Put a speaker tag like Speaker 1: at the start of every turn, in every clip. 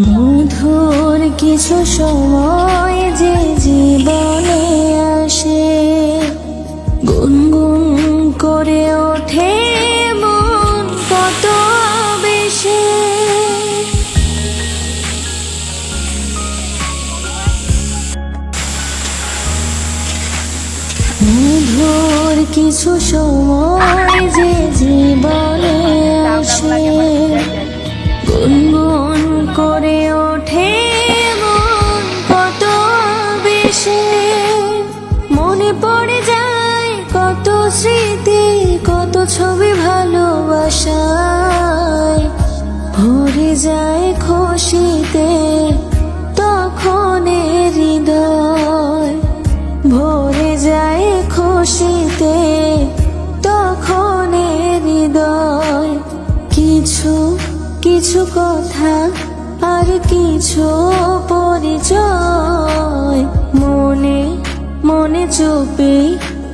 Speaker 1: মধুর কিছু সময় যে জীবনে আসে। গুনগুন করে ওঠে মন কত বেশি। মধুর কিছু সময় পড়ে যায় কত স্মৃতি, কত ছবি ভালোবাসায়। ভরে যায় খুশিতে, তখন হৃদয়। ভরে যায় খুশিতে, তখন হৃদয়। কিছু কিছু কথা আর কিছু চুপি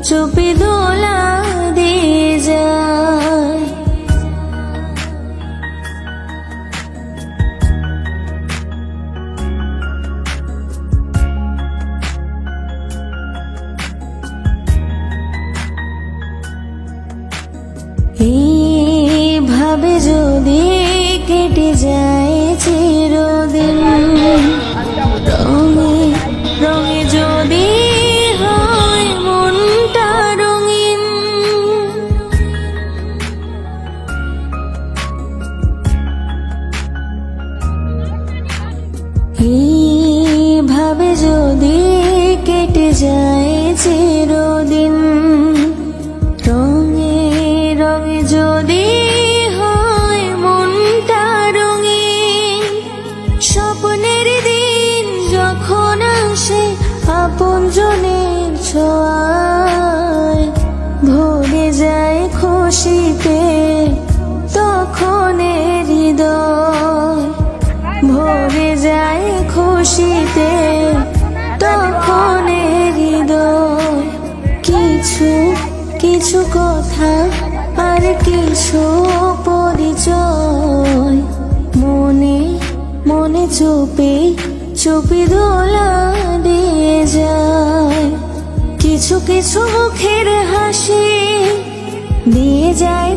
Speaker 1: চুপি দোলা দিয়ে যায়। এইভাবে যদি এইভাবে যদি কেটে যায় চিরদিন, রঙে রঙে যদি হয় মনটা রঙিন স্বপ্নের দিন যখন আসে আপন জনের ছোঁয়ায় ভরে যায় খুশিতে তখন হৃদয়। কিছু কিছু কথা আর কিছু পরিচয়। মনে মনে চুপি চুপি দোলা দিয়ে যায়। কিছু কিছু মুখের হাসি দিয়ে যায়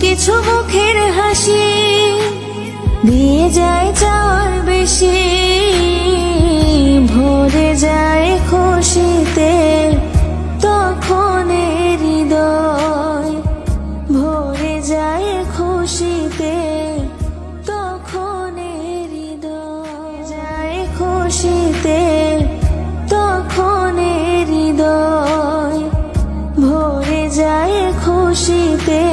Speaker 1: কিছু মুখের হাসি দিয়ে যায় চাওয়ার বেশি, ভরে যায় খুশিতে তখন হৃদয়। ভরে যায় খুশিতে তখন হৃদয়। যায় খুশিতে তখন হৃদয়। ভরে যায় খুশিতে